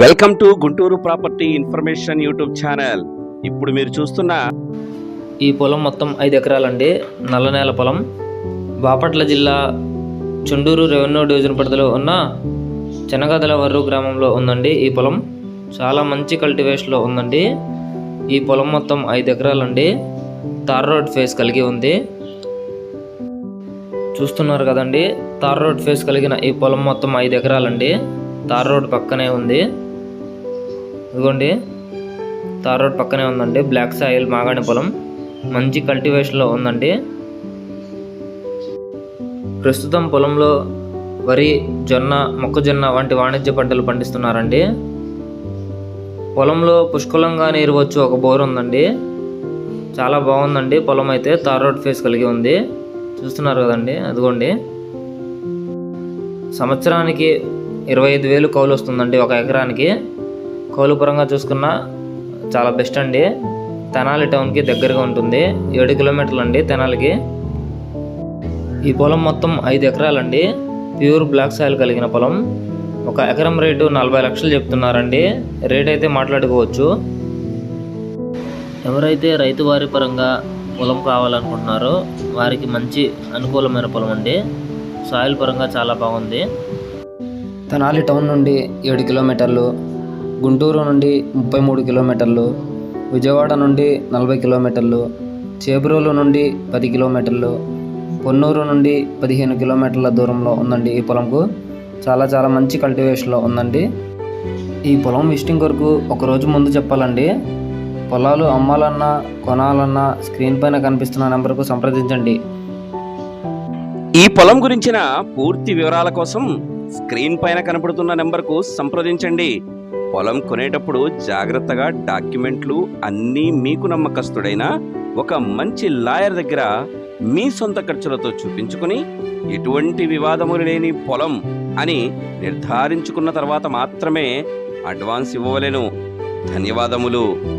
Welcome to Guntur property information YouTube channel ఇప్పుడు మీరు చూస్తున్న ఈ పొలం మొత్తం ఐదు ఎకరాలండి. నల్ల నేల పొలం. బాపట్ల జిల్లా చుండూరు రెవెన్యూ డివిజన్ పరిధిలో ఉన్న చెనగదల వర్రు గ్రామంలో ఉందండి ఈ పొలం. చాలా మంచి కల్టివేషన్లో ఉందండి. ఈ పొలం మొత్తం ఐదు ఎకరాలండి. తార్ రోడ్ ఫేస్ కలిగి ఉంది. చూస్తున్నారు కదండి తార్ రోడ్ ఫేస్ కలిగిన ఈ పొలం మొత్తం ఐదు ఎకరాలండి. తార్ రోడ్ పక్కనే ఉంది. ఇదిగోండి. తార్ రోడ్ పక్కనే ఉందండి. బ్లాక్ సాయిల్ మాగాణి పొలం మంచి కల్టివేషన్లో ఉందండి. ప్రస్తుతం పొలంలో వరి జొన్న మొక్కజొన్న వంటి వాణిజ్య పంటలు పండిస్తున్నారండి. పొలంలో పుష్కలంగా నీరు వచ్చి ఒక బోర్ ఉందండి. చాలా బాగుందండి పొలం అయితే. తార్ రోడ్ ఫేస్ కలిగి ఉంది. చూస్తున్నారు కదండి. అదిగోండి. సంవత్సరానికి ఇరవై ఐదు వేలు కౌలు వస్తుందండి ఒక ఎకరానికి. కౌలు పరంగా చాలా బెస్ట్ అండి. తెనాలి టౌన్కి దగ్గరగా ఉంటుంది. ఏడు కిలోమీటర్లు అండి తెనాలికి. ఈ పొలం మొత్తం ఐదు ఎకరాలండి. ప్యూర్ బ్లాక్ సాయిల్ కలిగిన పొలం. ఒక ఎకరం రేటు నలభై లక్షలు చెప్తున్నారండి. రేట్ అయితే మాట్లాడుకోవచ్చు. ఎవరైతే రైతు వారి పరంగా పొలం కావాలనుకుంటున్నారో వారికి మంచి అనుకూలమైన పొలం అండి. సాయిల్ పరంగా చాలా బాగుంది. తెనాలి టౌన్ నుండి ఏడు కిలోమీటర్లు గుంటూరు నుండి ముప్పై మూడు కిలోమీటర్లు విజయవాడ నుండి నలభై కిలోమీటర్లు చేబ్రోలు నుండి పది కిలోమీటర్లు పొన్నూరు నుండి పదిహేను కిలోమీటర్ల దూరంలో ఉందండి ఈ పొలంకు. చాలా చాలా మంచి కల్టివేషన్లో ఉందండి. ఈ పొలం విజిటింగ్ కొరకు ఒక రోజు ముందు చెప్పాలండి. పొలాలు అమ్మాలన్నా కొనాలన్నా స్క్రీన్ పైన కనిపిస్తున్న నెంబర్కు సంప్రదించండి. ఈ పొలం గురించిన పూర్తి వివరాల కోసం స్క్రీన్ పైన కనపడుతున్న నెంబర్కు సంప్రదించండి. పొలం కొనేటప్పుడు జాగ్రత్తగా డాక్యుమెంట్లు అన్నీ మీకు నమ్మకస్తుడైన ఒక మంచి లాయర్ దగ్గర మీ సొంత ఖర్చులతో చూపించుకుని ఎటువంటి వివాదములు లేని పొలం అని నిర్ధారించుకున్న తర్వాత మాత్రమే అడ్వాన్స్ ఇవ్వవలెను. ధన్యవాదములు.